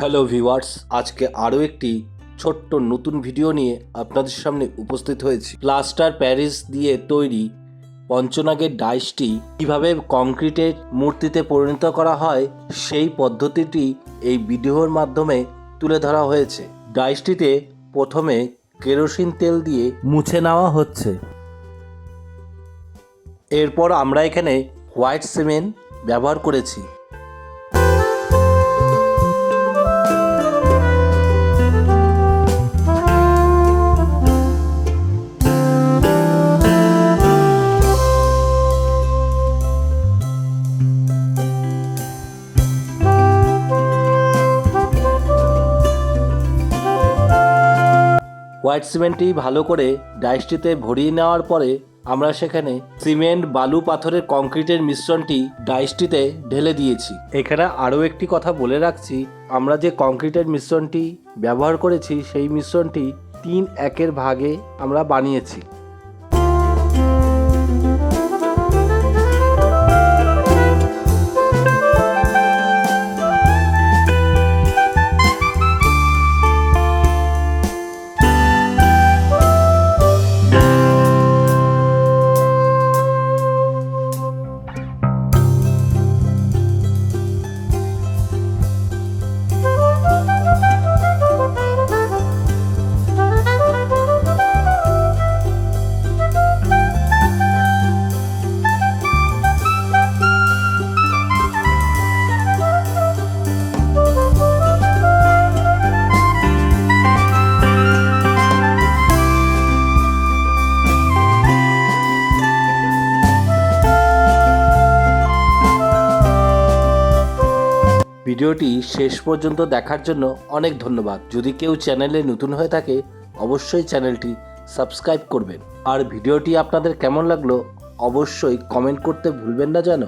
Hello viewers, আজকে আরও একটি ছোট্ট নতুন ভিডিও নিয়ে আপনাদের সামনে উপস্থিত হয়েছি। প্লাস্টার প্যারিস দিয়ে তৈরি পঞ্চনাগের ডাইসটি কীভাবে কংক্রিটের মূর্তিতে পরিণত করা হয়, সেই পদ্ধতিটি এই ভিডিওর মাধ্যমে তুলে ধরা হয়েছে। ডাইসটিতে প্রথমে কেরোসিন তেল দিয়ে মুছে নেওয়া হচ্ছে। এরপর আমরা এখানে হোয়াইট সিমেন্ট ব্যবহার করেছি। হোয়াইট সিমেন্টটি ভালো করে ডাইসটিতে ভরিয়ে নেওয়ার পরে আমরা সেখানে সিমেন্ট, বালু, পাথরের কংক্রিটের মিশ্রণটি ডাইসটিতে ঢেলে দিয়েছি। এখানে আরও একটি কথা বলে রাখছি, আমরা যে কংক্রিটের মিশ্রণটি ব্যবহার করেছি, সেই মিশ্রণটি তিন একের ভাগে আমরা বানিয়েছি। ভিডিওটি শেষ পর্যন্ত দেখার জন্য অনেক ধন্যবাদ। যদি কেউ চ্যানেলে নতুন হয়ে থাকে, অবশ্যই চ্যানেলটি সাবস্ক্রাইব করবেন। আর ভিডিওটি আপনাদের কেমন লাগল, অবশ্যই কমেন্ট করতে ভুলবেন না যেন।